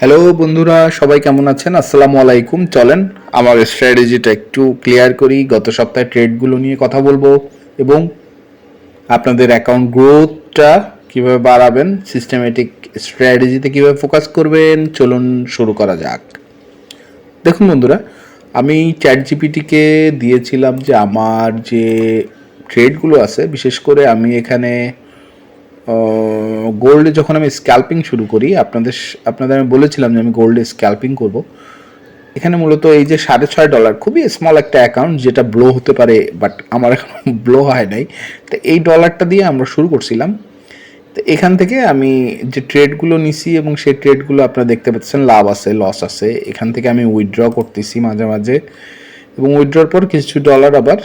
Hello বন্ধুরা, সবাই কেমন আছেন? আসসালামু আলাইকুম। চলেন, আমার স্ট্র্যাটেজিটা একটু ক্লিয়ার করি। গত সপ্তাহে ট্রেডগুলো নিয়ে কথা বলব এবং আপনাদের অ্যাকাউন্ট গ্রোথটা কীভাবে বাড়াবেন সিস্টেমেটিক স্ট্র্যাটেজিতে কীভাবে ফোকাস করবেন, চলুন শুরু করা যাক। দেখুন বন্ধুরা, আমি চ্যাট জিপিটিকে দিয়েছিলাম যে আমার যে ট্রেডগুলো আছে, বিশেষ করে আমি এখানে গোল্ডে যখন আমি স্ক্যাল্পিং শুরু করি, আপনাদের আপনাদের আমি বলেছিলাম যে আমি গোল্ডে স্ক্যাল্পিং করব। এখানে মূলত এই যে সাড়ে ছয় ডলার খুবই স্মল একটা অ্যাকাউন্ট যেটা ব্লো হতে পারে বাট আমার এখন ব্লো হয় নাই। তো এই ডলারটা দিয়ে আমরা শুরু করছিলাম। তো এখান থেকে আমি যে ট্রেডগুলো নিছি এবং সেই ট্রেডগুলো আপনারা দেখতে পাচ্ছেন, লাভ আছে লস আছে। এখান থেকে আমি উইথড্র করতেছি মাঝে মাঝে। এবং উইথড্রর পর কিছু ডলার আবার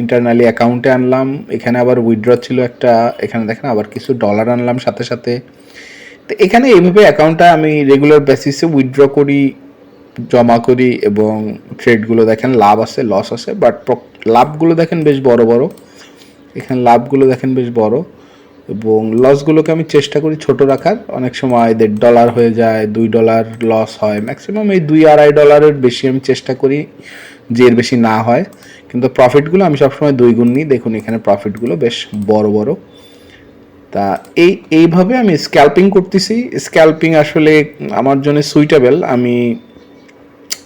ইন্টারনালি অ্যাকাউন্টে আনলাম, এখানে আবার উইথড্র ছিল একটা, এখানে দেখেন আবার কিছু ডলার আনলাম সাথে সাথে। তো এখানে এইভাবে অ্যাকাউন্টটা আমি রেগুলার বেসিসে উইথড্র করি, জমা করি এবং ট্রেডগুলো দেখেন লাভ আছে লস আছে বাট লাভগুলো দেখেন বেশ বড় বড়। এখানে লাভগুলো দেখেন বেশ বড়। এবং লসগুলোকে আমি চেষ্টা করি ছোট রাখার। অনেক সময় দেড় ডলার হয়ে যায়, দুই ডলার লস হয়। ম্যাক্সিমাম এই দুই আড়াই ডলারের বেশি আমি চেষ্টা করি যে এর বেশি না হয়। কিন্তু প্রফিটগুলো আমি সবসময় দুই গুণ নিই। দেখুন এখানে প্রফিটগুলো বেশ বড় বড়। তা এই, এইভাবে আমি স্ক্যাল্পিং করতেছি। স্ক্যাল্পিং আসলে আমার জন্য সুইটেবল আমি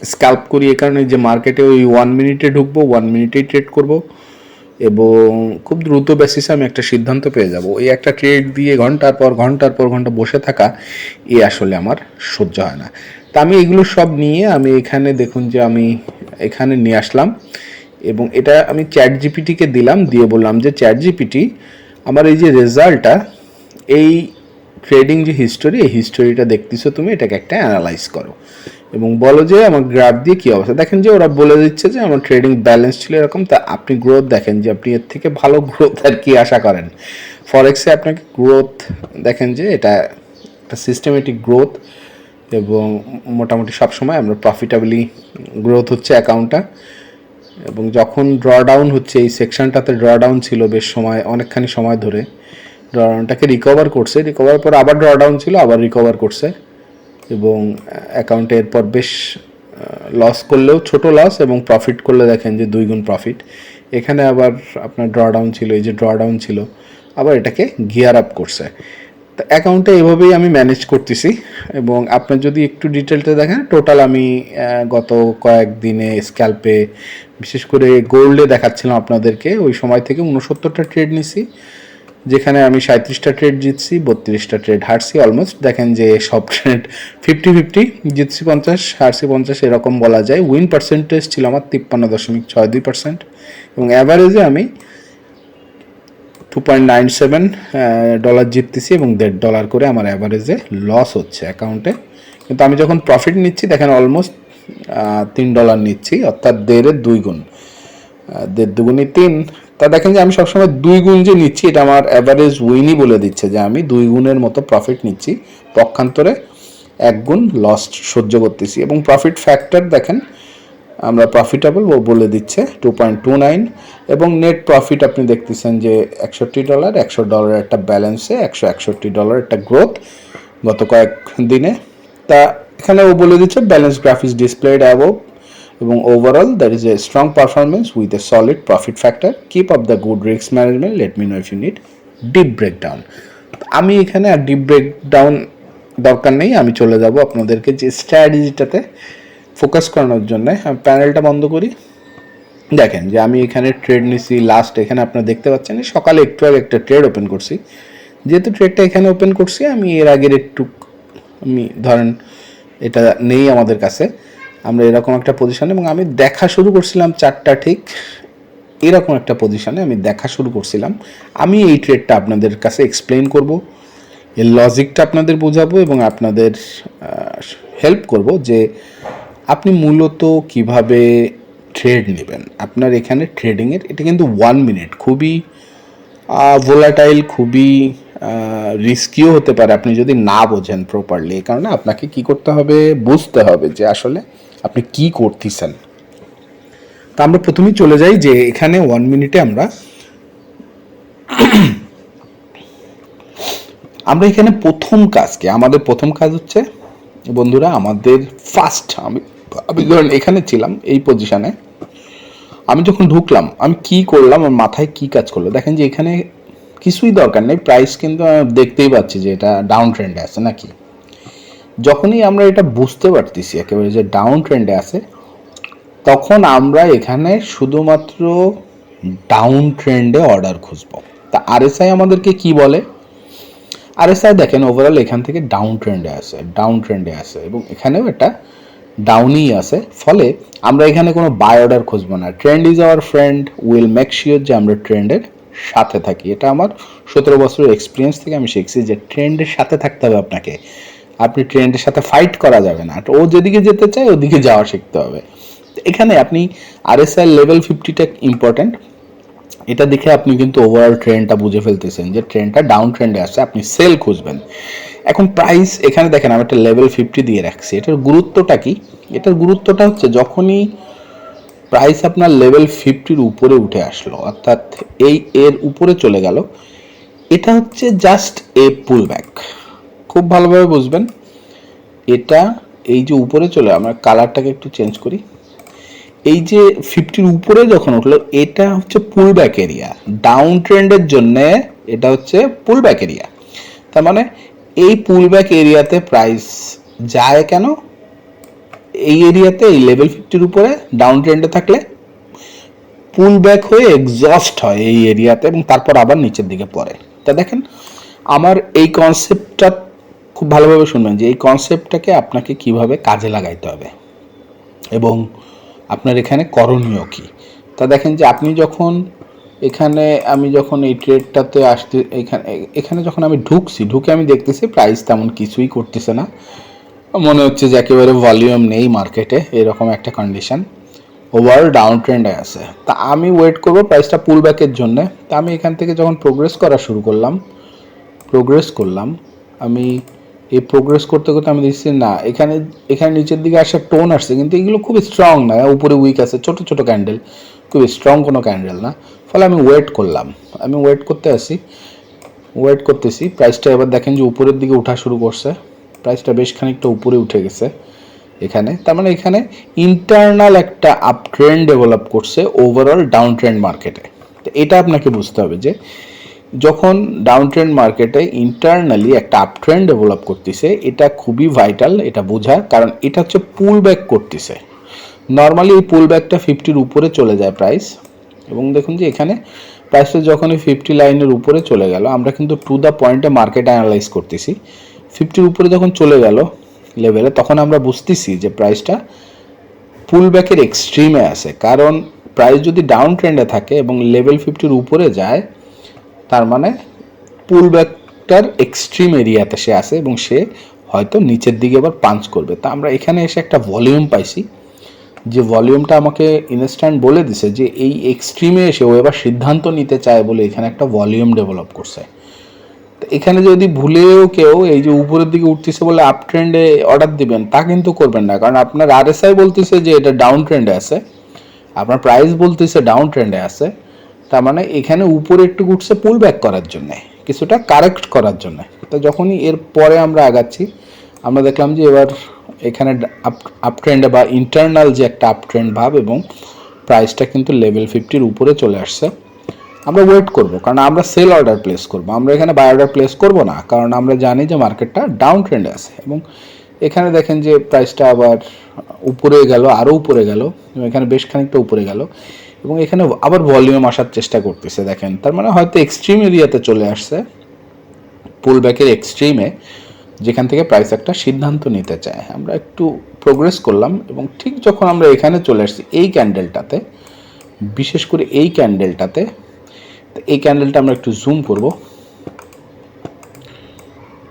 স্ক্যাল্প করি এ কারণে যে মার্কেটে ওই ওয়ান মিনিটে ঢুকবো ওয়ান মিনিটেই ট্রেড করব। এবং খুব দ্রুত বেসিসে আমি একটা সিদ্ধান্ত পেয়ে যাব। এই একটা ট্রেড দিয়ে ঘণ্টার পর ঘণ্টার পর ঘণ্টা বসে থাকা, এ আসলে আমার সহ্য হয় না। তা আমি এগুলো সব নিয়ে আমি এখানে দেখুন যে আমি এখানে নিয়ে আসলাম এবং এটা আমি চ্যাট জিপিটিকে দিলাম, দিয়ে বললাম যে চ্যাট জিপিটি আমার এই যে রেজাল্টটা এই ট্রেডিং যে হিস্টোরি এই হিস্টোরিটা দেখতেছো তুমি, এটাকে একটা অ্যানালাইজ করো। এবং বলো যে আমার গ্রাফ দিয়ে কী অবস্থা? দেখেন যে ওরা বলে দিচ্ছে যে আমার ট্রেডিং ব্যালেন্স ছিল এরকম, তা আপনি গ্রোথ দেখেন যে আপনি এর থেকে ভালো গ্রোথ আর কি আশা করেন। ফরেক্সে আপনাকে গ্রোথ দেখেন যে এটা একটা সিস্টেমেটিক গ্রোথ এবং মোটামুটি সবসময় আমরা প্রফিটেবলি গ্রোথ হচ্ছে অ্যাকাউন্টটা এবং যখন ড্র ডাউন হচ্ছে, এই সেকশনটাতে ড্র ডাউন ছিল বেশ সময়, অনেকখানি সময় ধরে। ড্রডাউনটাকে রিকভার করছে রিকভার পর আবার ড্র ডাউন ছিল, আবার রিকভার করছে। এবং অ্যাকাউন্টে এরপর বেশ লস করলেও ছোট লস এবং প্রফিট করলে দেখেন যে দুই গুণ প্রফিট এখানে আবার আপনার ড্রডাউন ছিল, এই যে ড্রডাউন ছিল, আবার এটাকে গিয়ার আপ করছে। তো অ্যাকাউন্টে এভাবেই আমি ম্যানেজ করতেছি এবং আপনার যদি একটু ডিটেলটা দেখেন টোটাল আমি গত কয়েকদিনে স্ক্যাল্পে বিশেষ করে গোল্ডে দেখাচ্ছিলাম আপনাদেরকে, ওই সময় থেকে উনসত্তরটা ট্রেড নিছি। যেখানে আমি সাঁত্রিশটা ট্রেড জিতছি, বত্রিশটা ট্রেড হারছি অলমোস্ট দেখেন যে সব ট্রেড ফিফটি ফিফটি জিতছি পঞ্চাশ, হারছি পঞ্চাশ, এরকম বলা যায়। উইন পার্সেন্টেজ ছিল আমার তিপ্পান্ন দশমিক ছয় দুই পার্সেন্ট এবং অ্যাভারেজে আমি two point nine seven dollar জিততেছি এবং দেড় ডলার করে আমার অ্যাভারেজে লস হচ্ছে অ্যাকাউন্টে কিন্তু আমি যখন প্রফিট নিচ্ছি, দেখেন অলমোস্ট তিন ডলার নিচ্ছি, অর্থাৎ দেড়ের দুই গুণ। দেড় দুগুণে তিন তা দেখেন যে আমি সবসময় দুই গুণ যে নিচ্ছি, এটা আমার অ্যাভারেজ উইনই বলে দিচ্ছে যে আমি দুই গুণের মতো প্রফিট নিচ্ছি। পক্ষান্তরে এক গুণ লস সহ্য করতেছি এবং প্রফিট ফ্যাক্টর দেখেন, আমরা প্রফিটেবল ও বলে দিচ্ছে টু পয়েন্ট টু নাইন এবং নেট প্রফিট আপনি দেখতেছেন যে একষট্টি ডলার একশো ডলার একটা ব্যালেন্সে একশো একষট্টি ডলার একটা গ্রোথ গত কয়েক দিনে। তা এখানে ও বলে দিচ্ছে ব্যালেন্স গ্রাফিক্স ডিসপ্লেড অ্যাবভ এবং overall that is a strong performance with a solid profit factor keep up the good risk management let me know if you need deep breakdown আমি এখানে আর ডিপ ব্রেকডাউন দরকার নেই। আমি চলে যাব আপনাদেরকে যে স্ট্র্যাটেজিটাতে ফোকাস করানোর জন্য। আমি প্যানেলটা বন্ধ করি। দেখেন যে আমি এখানে ট্রেড নিছি। লাস্ট এখানে আপনারা দেখতে পাচ্ছেন। সকালে একটু আগে একটা ট্রেড ওপেন করছি। যেহেতু ট্রেডটা এখানে ওপেন করছি, আমি এর আগের একটু আমি ধরেন এটা নেই আমাদের কাছে। আমরা এরকম একটা পজিশনে এবং আমি দেখা শুরু করছিলাম চারটা ঠিক এরকম একটা পজিশনে আমি দেখা শুরু করছিলাম। আমি এই ট্রেডটা আপনাদের কাছে এক্সপ্লেন করব, এর লজিকটা আপনাদের বোঝাবো এবং আপনাদের হেল্প করব যে আপনি মূলত কীভাবে ট্রেড নেবেন। আপনার এখানে ট্রেডিংয়ের এটা কিন্তু ওয়ান মিনিট খুবই ভোলাটাইল খুবই রিস্কিও হতে পারে। আপনি যদি না বোঝেন প্রপারলি এই কারণে আপনাকে কি করতে হবে? বুঝতে হবে যে আসলে আপনি কি করতেছেন? তা আমরা প্রথমেই চলে যাই যে এখানে ওয়ান মিনিটে আমরা আমরা এখানে প্রথম কাজ কি আমাদের প্রথম কাজ হচ্ছে, বন্ধুরা, আমাদের ফার্স্ট আমি আমি ধরেন এখানে ছিলাম, এই পজিশনে আমি যখন ঢুকলাম, আমি কি করলাম, আমার মাথায় কি কাজ করল? দেখেন যে এখানে কিছুই দরকার নেই প্রাইস কিন্তু দেখতেই পাচ্ছি যে এটা ডাউন ট্রেন্ডে আছে নাকি? যখনই আমরা এটা বুঝতে পারতেছি, একেবারে যে ডাউন ট্রেন্ডে আছে, তখন আমরা এখানে শুধুমাত্র ডাউন ট্রেন্ডে অর্ডার খুঁজবো। তা আরএসআই আমাদেরকে কি বলে? আরএসআই দেখেন ওভারঅল এখান থেকে ডাউন ট্রেন্ডে আছে ডাউন ট্রেন্ডে আছে, এবং এখানেও এটা ডাউনই আছে। ফলে আমরা এখানে কোনো বাই অর্ডার খুঁজবো না। Trend is our friend will make sure যে আমরা ট্রেন্ডের সাথে থাকি। এটা আমার সতেরো বছরের এক্সপিরিয়েন্স থেকে আমি শিখছি যে ট্রেন্ডের সাথে থাকতে হবে আপনাকে। আপনি ট্রেন্ডের সাথে ফাইট করা যাবে না। ও যেদিকে যেতে চায়, ওদিকে যাওয়া শিখতে হবে। এখানে আপনি আরএসআই লেভেল ফিফটিটা ইম্পর্ট্যান্ট এটা দেখে আপনি কিন্তু ওভারঅল ট্রেন্ডটা বুঝে ফেলতেছেন যে ট্রেন্ডটা ডাউন ট্রেন্ডে আসছে আপনি সেল খুঁজবেন। এখন প্রাইস এখানে দেখেন, আমি একটা লেভেল ফিফটি দিয়ে রাখছি। এটার গুরুত্বটা কি? এটার গুরুত্বটা হচ্ছে যখনই প্রাইস আপনার লেভেল ফিফটির উপরে উঠে আসলো, অর্থাৎ এই এর উপরে চলে গেল, এটা হচ্ছে জাস্ট এ পুল ব্যাক খুব ভালোভাবে বুঝবেন। এটা এই যে উপরে চলে, আমরা কালারটাকে একটু চেঞ্জ করি। এই যে ফিফটির উপরে যখন উঠল, এটা হচ্ছে পুল ব্যাক এরিয়া ডাউন ট্রেন্ডের জন্য এটা হচ্ছে পুল ব্যাক এরিয়া তার মানে এই পুল ব্যাক এরিয়াতে প্রাইস যায় কেন? এই এরিয়াতে এই লেভেল ফিফটির উপরে ডাউন ট্রেন্ডে থাকলে পুল ব্যাক হয়ে এক্সস্ট হয় এই এরিয়াতে এবং তারপর আবার নিচের দিকে পড়ে। তা দেখেন, আমার এই কনসেপ্টটা খুব ভালোভাবে শুনবেন যে এই কনসেপ্টটাকে আপনাকে কীভাবে কাজে লাগাইতে হবে এবং আপনার এখানে করণীয় কি। তা দেখেন যে আপনি যখন এখানে, আমি যখন এই ট্রেডটাতে আসতে, এখানে এখানে যখন আমি ঢুকছি, ঢুকে আমি দেখতেছি প্রাইস তেমন কিছুই করতেছে না। মনে হচ্ছে যে একেবারে ভলিউম নেই মার্কেটে এরকম একটা কন্ডিশন ওভার ডাউন ট্রেন্ডে আছে। তা আমি ওয়েট করব প্রাইসটা পুল ব্যাকের জন্য। তা আমি এখান থেকে যখন প্রোগ্রেস করা শুরু করলাম প্রোগ্রেস করলাম, আমি এই প্রোগ্রেস করতে করতে আমি দেখছি না, এখানে এখানে নিচের দিকে আসা টোন আসছে, কিন্তু এগুলো খুব স্ট্রং না, উপরে উইক আছে, ছোট ছোট ক্যান্ডেল খুব স্ট্রং কোনো ক্যান্ডেল না, ফলে আমি ওয়েট করলাম, আমি ওয়েট করতে আসি ওয়েট করতেছি প্রাইসটা এবার দেখেন যে উপরের দিকে ওঠা শুরু করছে প্রাইসটা বেশ খানিকটা উপরে উঠে গেছে, এখানে, তার মানে এখানে ইন্টারনাল একটা আপ ট্রেন্ড ডেভেলপ করছে ওভারঅল ডাউন ট্রেন্ড মার্কেটে তো এটা আপনাকে বুঝতে হবে যে যখন ডাউন ট্রেন্ড মার্কেটে ইন্টারনালি একটা আপ ট্রেন্ড ডেভেলপ করতেছে, এটা খুবই ভাইটাল এটা বোঝা কারণ এটা হচ্ছে পুল ব্যাক করতেছে। নর্মালি এই পুল ব্যাকটা ফিফটির উপরে চলে যায় প্রাইস এবং দেখুন যে এখানে প্রাইসটা যখন এই ফিফটি লাইনের উপরে চলে গেল, আমরা কিন্তু টু দ্য পয়েন্টে মার্কেট অ্যানালাইজ করতেছি। ফিফটির উপরে যখন চলে গেল লেভেলে তখন আমরা বুঝতেছি যে প্রাইসটা পুল ব্যাকের এক্সট্রিমে আছে। কারণ প্রাইস যদি ডাউন ট্রেন্ডে থাকে এবং লেভেল ফিফটির উপরে যায় তার মানে পুল ব্যাকটার এক্সট্রিম এরিয়াতে সে আছে এবং সে হয়তো নিচের দিকে আবার পাঞ্চ করবে। তা আমরা এখানে এসে একটা ভলিউম পাইছি। যে ভলিউমটা আমাকে ইনস্ট্যান্ট বলে দিছে যে এই এক্সট্রিমে এসে ও এবার সিদ্ধান্ত নিতে চায় বলে এখানে একটা ভলিউম ডেভেলপ করছে। তো এখানে যদি ভুলেও কেউ এই যে উপরের দিকে উঠতেছে বলে আপ ট্রেন্ডে অর্ডার দিবেন, তা কিন্তু করবেন না। কারণ আপনার আরএসআই বলতেছে যে এটা ডাউন ট্রেন্ডে আছে। আপনার প্রাইস বলতেছে ডাউন ট্রেন্ডে আছে। তার মানে এখানে উপরে একটু উঠছে পুল ব্যাক করার জন্য, কিছুটা কারেক্ট করার জন্য। তো যখনই এর পরে আমরা আগাচ্ছি, আমরা দেখলাম যে এবার এখানে আপ ট্রেন্ডে বা ইন্টারনাল যে একটা আপ ট্রেন্ড ভাব এবং প্রাইসটা কিন্তু লেভেল ফিফটির উপরে চলে আসছে। আমরা ওয়েট করব, কারণ আমরা সেল অর্ডার প্লেস করব। আমরা এখানে বাই অর্ডার প্লেস করব না, কারণ আমরা জানি যে মার্কেটটা ডাউন ট্রেন্ডে আছে এবং এখানে দেখেন যে প্রাইসটা আবার উপরে গেল আরও উপরে গেল এখানে বেশ খানিকটা উপরে গেল। এবং এখানে আবার ভলিউম আসার চেষ্টা করতেছে, দেখেন। তার মানে হয়তো এক্সট্রিম এরিয়াতে চলে আসছে পুল ব্যাকের এক্সট্রিমে যেখান থেকে প্রাইস একটা সিদ্ধান্ত নিতে চায়। আমরা একটু প্রোগ্রেস করলাম এবং ঠিক যখন আমরা এখানে চলে আসছি এই ক্যান্ডেলটাতে বিশেষ করে এই ক্যান্ডেলটাতে এই ক্যান্ডেলটা আমরা একটু জুম করব।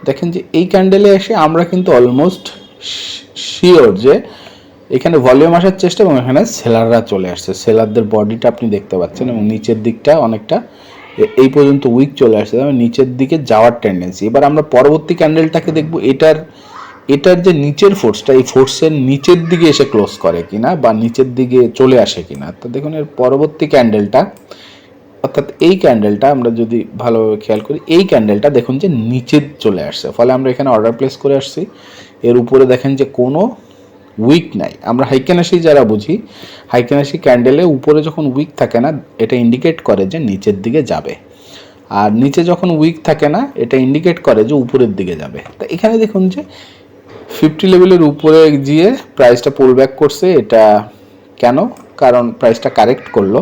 দেখেন যে এই ক্যান্ডেলে এসে আমরা কিন্তু অলমোস্ট শিওর যে এখানে ভলিউম আসার চেষ্টা এবং এখানে সেলাররা চলে আসছে। সেলারদের বডিটা আপনি দেখতে পাচ্ছেন এবং নিচের দিকটা অনেকটা এই পর্যন্ত উইক চলে আসছে। তবে নিচের দিকে যাওয়ার টেন্ডেন্সি এবার আমরা পরবর্তী ক্যান্ডেলটাকে দেখব, এটার এটার যে নিচের ফোর্সটা এই ফোর্সের নিচের দিকে এসে ক্লোজ করে কিনা বা নিচের দিকে চলে আসে কিনা। তো দেখুন, এর পরবর্তী ক্যান্ডেলটা অর্থাৎ অর্থাৎ এই ক্যান্ডেলটা আমরা যদি ভালোভাবে খেয়াল করি, এই ক্যান্ডেলটা দেখুন যে নিচে চলে আসছে। ফলে আমরা এখানে অর্ডার প্লেস করে আসছি। এর উপরে দেখেন যে কোনো উইক নাই। আমরা হাইকেনাসি যারা বুঝি, হাইকেনাসি ক্যান্ডেলে উপরে যখন উইক থাকে না, এটা ইন্ডিকেট করে যে নিচের দিকে যাবে। আর নিচে যখন উইক থাকে না, এটা ইন্ডিকেট করে যে উপরের দিকে যাবে। তা এখানে দেখুন যে ফিফটি লেভেলের উপরে গিয়ে প্রাইসটা পুল ব্যাক করছে, এটা কেন? কারণ প্রাইসটা কারেক্ট করল।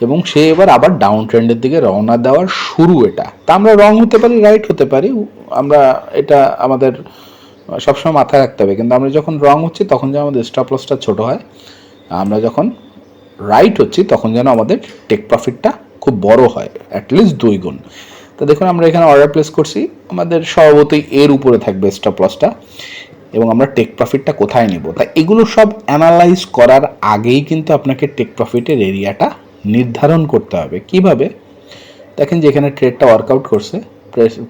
এবং সে এবার আবার ডাউন ট্রেন্ডের দিকে রওনা দেওয়ার শুরু এটা। তা আমরা রং হতে পারি রাইট হতে পারি। আমরা এটা আমাদের সবসময় মাথায় রাখতে হবে। কিন্তু আমরা যখন রং হচ্ছি, তখন যেন আমাদের স্টপ লসটা ছোটো হয়। আমরা যখন রাইট হচ্ছি, তখন যেন আমাদের টেক প্রফিটটা খুব বড় হয় অ্যাটলিস্ট দুই গুণ। তো দেখুন, আমরা এখানে অর্ডার প্লেস করছি। আমাদের স্বভাবতই এর উপরে থাকবে স্টপ লসটা এবং আমরা টেক প্রফিটটা কোথায় নেব? তা এগুলো সব অ্যানালাইজ করার আগেই কিন্তু আপনাকে টেক প্রফিটের এরিয়াটা নির্ধারণ করতে হবে। কীভাবে? দেখেন যে এখানে ট্রেডটা ওয়ার্কআউট করছে।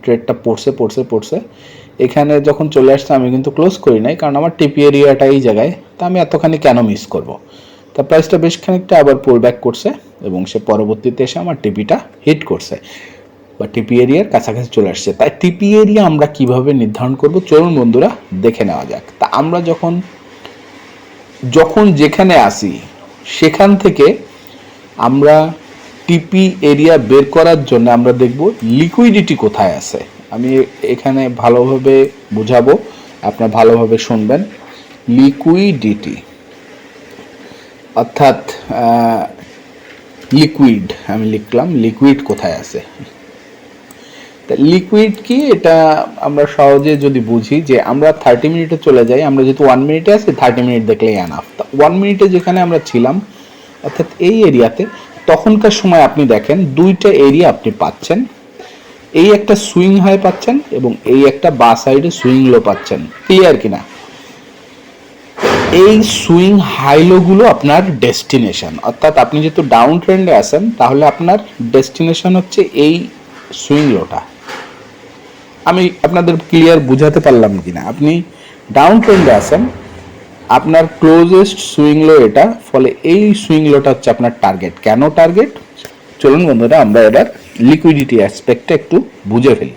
ট্রেডটা পড়ছে পড়ছে পড়ছে। এখানে যখন চলে আসছে, আমি কিন্তু ক্লোজ করি নাই, কারণ আমার টিপি এরিয়াটা এই জায়গায়, তা আমি এতখানি কেন মিস করব? তা প্রাইসটা বেশ খানিকটা আবার পুল ব্যাক করছে, এবং সে পরবর্তীতে এসে আমার টিপিটা হিট করছে। বা টিপি এরিয়ার কাছাকাছি চলে আসছে। তাই টিপি এরিয়া আমরা কীভাবে নির্ধারণ করব? চলুন বন্ধুরা, দেখে নেওয়া যাক। তা আমরা যখন যখন যেখানে আসি সেখান থেকে আমরা টিপি এরিয়া বের করার জন্য আমরা দেখব লিকুইডিটি কোথায় আছে। আমি এখানে ভালোভাবে বুঝাবো, আপনার ভালোভাবে শুনবেন। লিকুইডিটি অর্থাৎ লিকুইড আমি লিখলাম লিকুইড কোথায় আছে? লিকুইড কি? এটা আমরা সহজে যদি বুঝি যে আমরা থার্টি মিনিটে চলে যাই, আমরা যেহেতু ওয়ান মিনিটে আছি থার্টি মিনিট দেখলেই তা ওয়ান মিনিটে যেখানে আমরা ছিলাম, অর্থাৎ এই এরিয়াতে তখনকার সময় আপনি দেখেন, দুইটা এরিয়া আপনি পাচ্ছেন। এই একটা সুইং হাই পাচ্ছেন এবং এই একটা বা সাইডে সুইং লো পাচ্ছেন। ক্লিয়ার কিনা? এই সুইং হাইলোগুলো আপনার ডেস্টিনেশন। অর্থাৎ আপনি যেহেতু ডাউন ট্রেন্ডে আছেন, তাহলে আপনার ডেস্টিনেশন হচ্ছে এই সুইং লোটা আমি আপনাদের ক্লিয়ার বুঝাতে পারলাম কিনা? আপনি ডাউন ট্রেন্ডে আছেন, আপনার ক্লোজেস্ট সুইং লো এটা, ফলে এই সুইং লোটা হচ্ছে আপনার টার্গেট। কেন টার্গেট? চলুন বন্ধুরা, আমরা এবার লিকুইডিটি অ্যাসপেক্টটা একটু বুঝে ফেলি।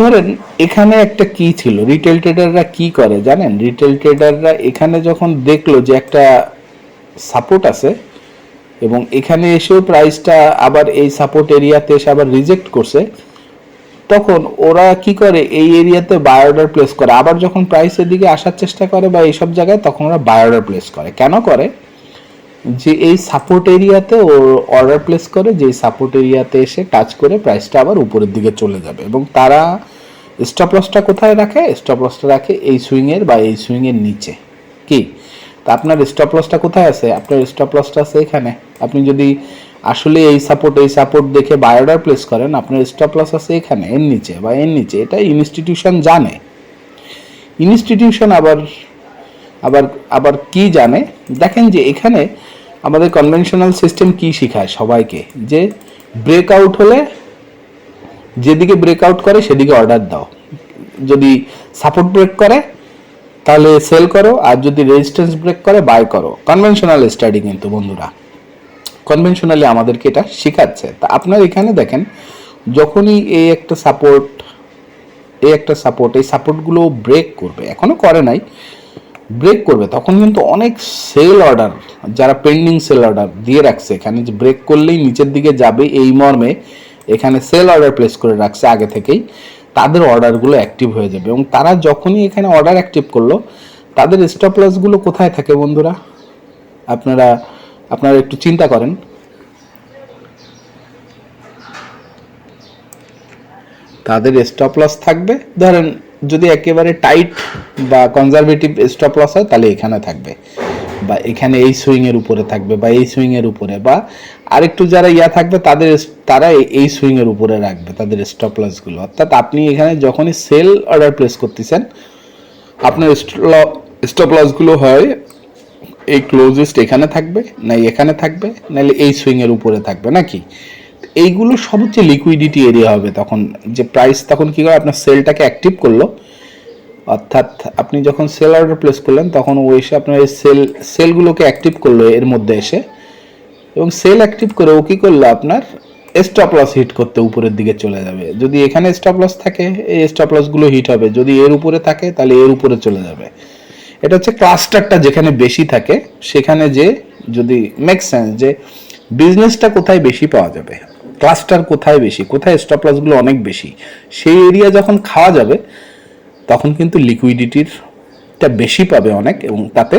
ধরেন, এখানে একটা কি ছিল? রিটেল ট্রেডাররা কি করে জানেন? রিটেল ট্রেডাররা এখানে যখন দেখল যে একটা সাপোর্ট আছে এবং এখানে এসেও প্রাইসটা আবার এই সাপোর্ট এরিয়াতে এসে আবার রিজেক্ট করছে, তখন ওরা কি করে? এই এরিয়াতে বাই অর্ডার প্লেস করে। আবার যখন প্রাইসের দিকে আসার চেষ্টা করে বা এইসব জায়গায়, তখন ওরা বাই অর্ডার প্লেস করে। কেন করে? যে এই সাপোর্ট এরিয়াতে ও অর্ডার প্লেস করে, যে সাপোর্ট এরিয়াতে এসে টাচ করে প্রাইসটা আবার উপরের দিকে চলে যাবে। এবং তারা স্টপ লসটা কোথায় রাখে? স্টপ লসটা রাখে এই সুইংয়ের বা এই সুইংয়ের নিচে। কি? তা আপনার স্টপ লসটা কোথায় আছে? আপনার স্টপ লসটা আছে এখানে। আপনি যদি আসলে এই সাপোর্ট এই সাপোর্ট দেখে বাই অর্ডার প্লেস করেন, আপনার স্টপ লস আছে এখানে, এর নিচে বা এর নিচে। এটা ইনস্টিটিউশন জানে। ইনস্টিটিউশন আবার আবার আবার কি জানে? দেখেন যে এখানে আমাদের কনভেনশনাল সিস্টেম কি শেখায় সবাইকে? যে ব্রেকআউট হলে যেদিকে ব্রেকআউট করে সেদিকে অর্ডার দাও। যদি সাপোর্ট ব্রেক করে, তাহলে সেল করো, আর যদি রেজিস্ট্যান্স ব্রেক করে বাই করো। কনভেনশনাল স্টাডি কিন্তু বন্ধুরা। কনভেনশনালি আমাদেরকে এটা শেখাচ্ছে। তা আপনার এখানে দেখেন, যখনই এই একটা সাপোর্ট এই একটা সাপোর্ট এই সাপোর্টগুলো ব্রেক করবে এখনও করে নাই ব্রেক করবে, তখন কিন্তু অনেক সেল অর্ডার যারা পেন্ডিং সেল অর্ডার দিয়ে রাখছে, এখানে যে ব্রেক করলেই নিচের দিকে যাবে এই মর্মে এখানে সেল অর্ডার প্লেস করে রাখছে আগে থেকেই, তাদের অর্ডারগুলো অ্যাক্টিভ হয়ে যাবে। এবং তারা যখনই এখানে অর্ডার অ্যাক্টিভ করল, তাদের স্টপ লসগুলো কোথায় থাকে বন্ধুরা? আপনারা আপনারা একটু চিন্তা করেন। তাদের স্টপ লস থাকবে, ধরেন যদি একেবারে টাইট বা কনজারভেটিভ স্টপ লস হয়, তাহলে এখানে থাকবে। বা এখানে এই সুইংয়ের উপরে থাকবে বা এই সুইংয়ের উপরে বা আরেকটু যারা ইয়া থাকবে, তাদের তারা এই সুইংয়ের উপরে রাখবে, তাদের স্টপ লসগুলো অর্থাৎ আপনি এখানে যখনই সেল অর্ডার প্লেস করতেছেন, আপনার স্টপ লসগুলো হয়, এই ক্লোজেস্ট এখানে থাকবে, না এখানে থাকবে, নাহলে এই সুইংয়ের উপরে থাকবে, নাকি? এইগুলো সব হচ্ছে লিকুইডিটি এরিয়া হবে তখন। যে প্রাইস তখন কি করে? আপনার সেলটাকে অ্যাক্টিভ করল। অর্থাৎ আপনি যখন সেল অর্ডার প্লেস করলেন, তখন ও এসে আপনার এই সেল সেলগুলোকে অ্যাক্টিভ করল এর মধ্যে এসে। এবং সেল অ্যাক্টিভ করে ও কী করল? আপনার স্টপ লস হিট করতে উপরের দিকে চলে যাবে। যদি এখানে স্টপ লস থাকে, এই স্টপ লসগুলো হিট হবে। যদি এর উপরে থাকে, তাহলে এর উপরে চলে যাবে। এটা হচ্ছে ক্লাস্টারটা যেখানে বেশি থাকে, সেখানে যে যদি মেক সেন্স যে বিজনেসটা কোথায় বেশি পাওয়া যাবে? ক্লাস্টার কোথায় বেশি? কোথায় স্টপ লসগুলো অনেক বেশি? সেই এরিয়া যখন খাওয়া যাবে, তখন কিন্তু লিকুইডিটিরটা বেশি পাবে অনেক এবং তাতে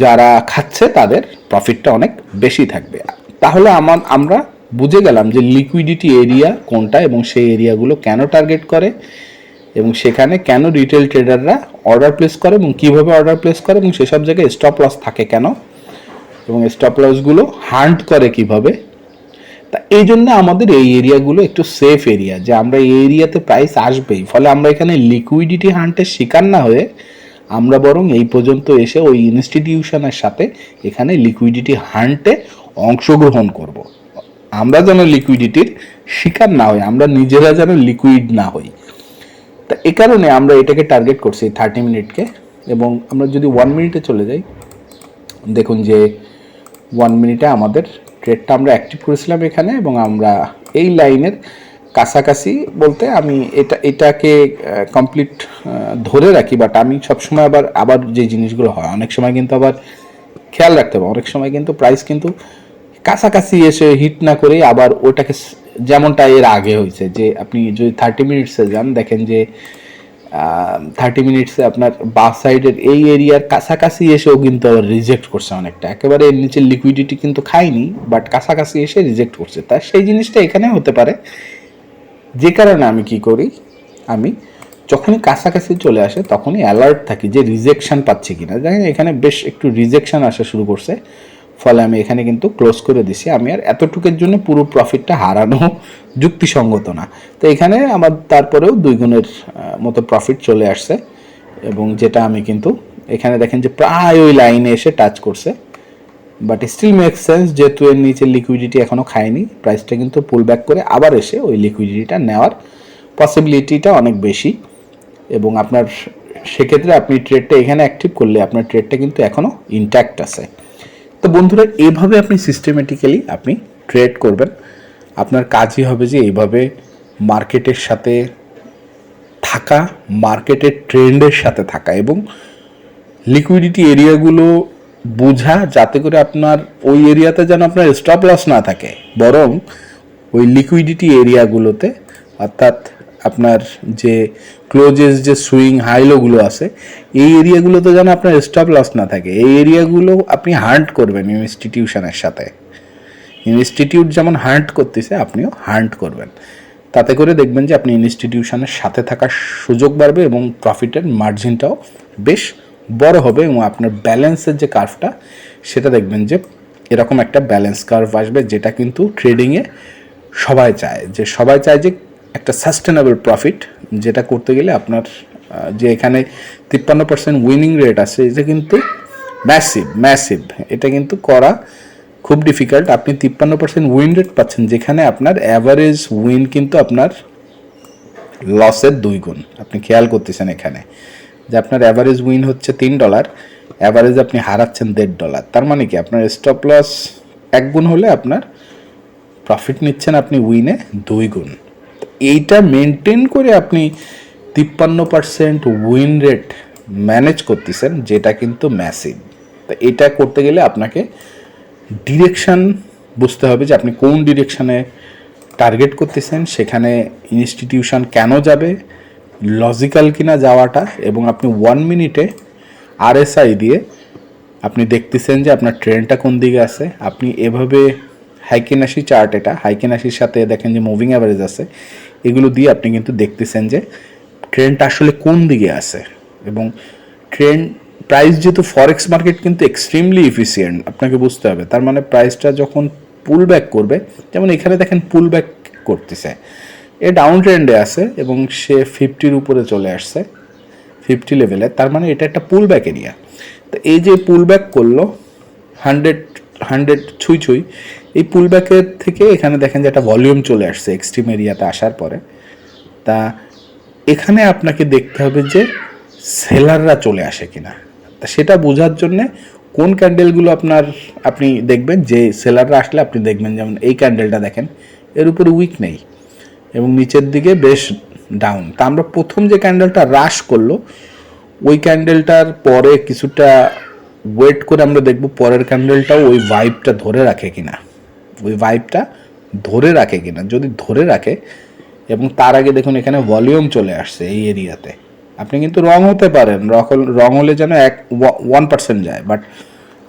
যারা খাচ্ছে তাদের প্রফিটটা অনেক বেশি থাকবে। তাহলে আমার আমরা বুঝে গেলাম যে লিকুইডিটি এরিয়া কোনটা এবং সেই এরিয়াগুলো কেন টার্গেট করে এবং সেখানে কেন রিটেল ট্রেডাররা অর্ডার প্লেস করে এবং কীভাবে অর্ডার প্লেস করে এবং সেসব জায়গায় স্টপ লস থাকে কেন এবং স্টপ লসগুলো হান্ট করে কীভাবে তা এই জন্য আমাদের এই এরিয়াগুলো একটু সেফ এরিয়া যে আমরা এই এরিয়াতে প্রাইস আসবেই। ফলে আমরা এখানে লিকুইডিটি হান্টের শিকার না হয়ে আমরা বরং এই পর্যন্ত এসে ওই ইনস্টিটিউশনের সাথে এখানে লিকুইডিটি হান্টে অংশগ্রহণ করব। আমরা যেন লিকুইডিটির শিকার না হই, আমরা নিজেরা যেন লিকুইড না হই। তা এ কারণে আমরা এটাকে টার্গেট করছি থার্টি মিনিটকে এবং আমরা যদি ওয়ান মিনিটে চলে যাই, দেখুন যে ওয়ান মিনিটে আমাদের ট্রেডটা আমরা অ্যাক্টিভ করেছিলাম এখানে এবং আমরা এই লাইনের কাছাকাছি বলতে আমি এটা, এটাকে কমপ্লিট ধরে রাখি বাট আমি সবসময় আবার আবার যে জিনিসগুলো হয়, অনেক সময় কিন্তু আবার খেয়াল রাখতে হবে, অনেক সময় কিন্তু প্রাইস কিন্তু কাছাকাছি এসে হিট না করে আবার ওটাকে, যেমনটা এর আগে হয়েছে, যে আপনি যদি থার্টি মিনিটসে যান, দেখেন যে থার্টি মিনিটসে আপনার বাস সাইডের এই এরিয়ার কাছাকাছি এসেও কিন্তু আবার রিজেক্ট করছে অনেকটা। একেবারে এর নিচে লিকুইডিটি কিন্তু খায়নি বাট কাছাকাছি এসে রিজেক্ট করছে। তা সেই জিনিসটা এখানে হতে পারে। যে কারণে আমি কি করি, আমি যখনই কাছাকাছি চলে আসে, তখনই অ্যালার্ট থাকি যে রিজেকশন পাচ্ছে কিনা। দেখেন এখানে বেশ একটু রিজেকশন আসা শুরু করছে। ফলে আমি এখানে কিন্তু ক্লোজ করে দিছি। আমি আর এতটুকের জন্য পুরো প্রফিটটা হারানো যুক্তিসঙ্গত না। তো এখানে আমার তারপরেও দুই গুণের মতো প্রফিট চলে আসছে এবং যেটা আমি কিন্তু এখানে দেখেন যে প্রায় ওই লাইনে এসে টাচ করছে। বাট স্টিল মেক সেন্স যেহেতু এর নিচে লিকুইডিটি এখনও খায়নি প্রাইসটা কিন্তু পুল ব্যাক করে আবার এসে ওই লিকুইডিটিটা নেওয়ার পসিবিলিটিটা অনেক বেশি। এবং আপনার, সেক্ষেত্রে আপনি ট্রেডটা এখানে অ্যাক্টিভ করলে আপনার ট্রেডটা কিন্তু এখনও ইনট্যাক্ট আছে। তো বন্ধুরা, এভাবে আপনি সিস্টেমেটিক্যালি আপনি ট্রেড করবেন। আপনার কাজই হবে যে এইভাবে মার্কেটের সাথে থাকা মার্কেটের ট্রেন্ডের সাথে থাকা এবং লিকুইডিটি এরিয়াগুলো বোঝা যাতে করে আপনার ওই এরিয়াতে যেন আপনার স্টপ লস না থাকে। বরং ওই লিকুইডিটি এরিয়াগুলোতে অর্থাৎ আপনার যে ক্লোজেস যে সুইং হাইলোগুলো আছে, এই এরিয়াগুলোতে যেন আপনার স্টপ লস না থাকে। এই এরিয়াগুলো আপনি হান্ট করবেন ইনস্টিটিউশনের সাথে। ইনস্টিটিউট যেমন হান্ট করতেছে, আপনিও হান্ট করবেন। তাতে করে দেখবেন যে আপনি ইনস্টিটিউশনের সাথে থাকার সুযোগ বাড়বে এবং প্রফিটের মার্জিনটাও বেশ বড় হবে এবং আপনার ব্যালেন্সের যে কার্ভটা সেটা দেখবেন যে এরকম একটা ব্যালেন্স কার্ভ আসবে যেটা কিন্তু ট্রেডিংয়ে সবাই চায়। যে সবাই চায় যে একটা সাস্টেনেবল প্রফিট যেটা করতে গেলে আপনার যে এখানে তিপ্পান্ন পার্সেন্ট উইনিং রেট আছে, এটা কিন্তু ম্যাসিভ ম্যাসিভ এটা কিন্তু করা খুব ডিফিকাল্ট আপনি তিপ্পান্ন পার্সেন্ট উইন রেট পাচ্ছেন, যেখানে আপনার অ্যাভারেজ উইন কিন্তু আপনার লসের দুই গুণ। আপনি খেয়াল করতেছেন এখানে যে আপনার অ্যাভারেজ উইন হচ্ছে তিন ডলার অ্যাভারেজ আপনি হারাচ্ছেন দেড় ডলার তার মানে কি? আপনার স্টপ লস এক গুণ হলে আপনার প্রফিট নিচ্ছেন আপনি উইনে দুই গুণ। এইটা মেনটেন করে আপনি তিপ্পান্ন পার্সেন্ট উইন রেট ম্যানেজ করতেছেন, যেটা কিন্তু ম্যাসিভ তো এটা করতে গেলে আপনাকে ডিরেকশান বুঝতে হবে যে আপনি কোন ডিরেকশানে টার্গেট করতেছেন, সেখানে ইনস্টিটিউশন কেন যাবে লজিক্যাল কিনা যাওয়াটা, এবং আপনি ওয়ান মিনিটে আরএসআই দিয়ে আপনি দেখতেছেন যে আপনার ট্রেনটা কোন দিকে আছে। আপনি এভাবে হাইকেনাসি চার্ট এটা হাইকেনাশির সাথে দেখেন যে মুভিং অ্যাভারেজ আছে। এগুলো দিয়ে আপনি কিন্তু দেখতেছেন যে ট্রেনটা আসলে কোন দিকে আছে। এবং ট্রেন প্রাইস যেহেতু ফরেক্স মার্কেট কিন্তু এক্সট্রিমলি ইফিসিয়েন্ট আপনাকে বুঝতে হবে। তার মানে প্রাইসটা যখন পুল ব্যাক করবে, যেমন এখানে দেখেন পুল ব্যাক করতেছে। এ ডাউন ট্রেন্ডে আছে এবং সে ফিফটির উপরে চলে আসছে ফিফটি লেভেলে তার মানে এটা একটা পুল ব্যাক এরিয়া তো এই যে পুল ব্যাক করল হান্ড্রেড হান্ড্রেড ছুঁই ছুঁই, এই পুলব্যাকের থেকে এখানে দেখেন যে একটা ভলিউম চলে আসছে এক্সট্রিম এরিয়াতে আসার পরে। তা এখানে আপনাকে দেখতে হবে যে সেলাররা চলে আসে কিনা। তা সেটা বোঝার জন্যে কোন ক্যান্ডেলগুলো আপনার, আপনি দেখবেন, যে সেলাররা আসলে আপনি দেখবেন, যেমন এই ক্যান্ডেলটা দেখেন, এর উপরে উইক নেই এবং নিচের দিকে বেশ ডাউন তা আমরা প্রথম যে ক্যান্ডেলটা হ্রাস করল, ওই ক্যান্ডেলটার পরে কিছুটা ওয়েট করে আমরা দেখব পরের ক্যান্ডেলটাও ওই ভাইবটা ধরে রাখে কিনা। ওই ভাইবটা ধরে রাখে কিনা। যদি ধরে রাখে, এবং তার আগে দেখুন এখানে ভলিউম চলে আসছে এই এরিয়াতে আপনি কিন্তু রং হতে পারেন। রং হলে যেন এক ওয়ান পার্সেন্ট যায়। বাট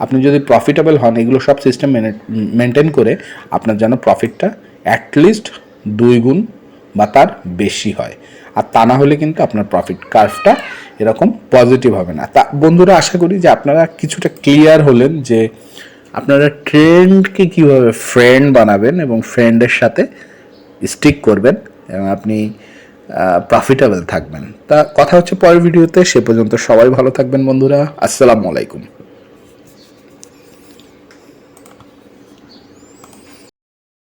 আপনি যদি প্রফিটেবল হন, এগুলো সব সিস্টেম মেনটেন করে আপনার যেন প্রফিটটা অ্যাটলিস্ট দুই গুণ বা তার বেশি হয়। আর তা না হলে কিন্তু আপনার প্রফিট কার্ভটা এরকম পজিটিভ হবে না। তা বন্ধুরা, আশা করি যে আপনারা কিছুটা ক্লিয়ার হলেন যে আপনারা ট্রেন্ডকে কীভাবে ফ্রেন্ড বানাবেন এবং ফ্রেন্ডের সাথে স্টিক করবেন এবং আপনি প্রফিটেবল থাকবেন। তা কথা হচ্ছে পরের ভিডিওতে সে পর্যন্ত সবাই ভালো থাকবেন বন্ধুরা। আসসালামু আলাইকুম।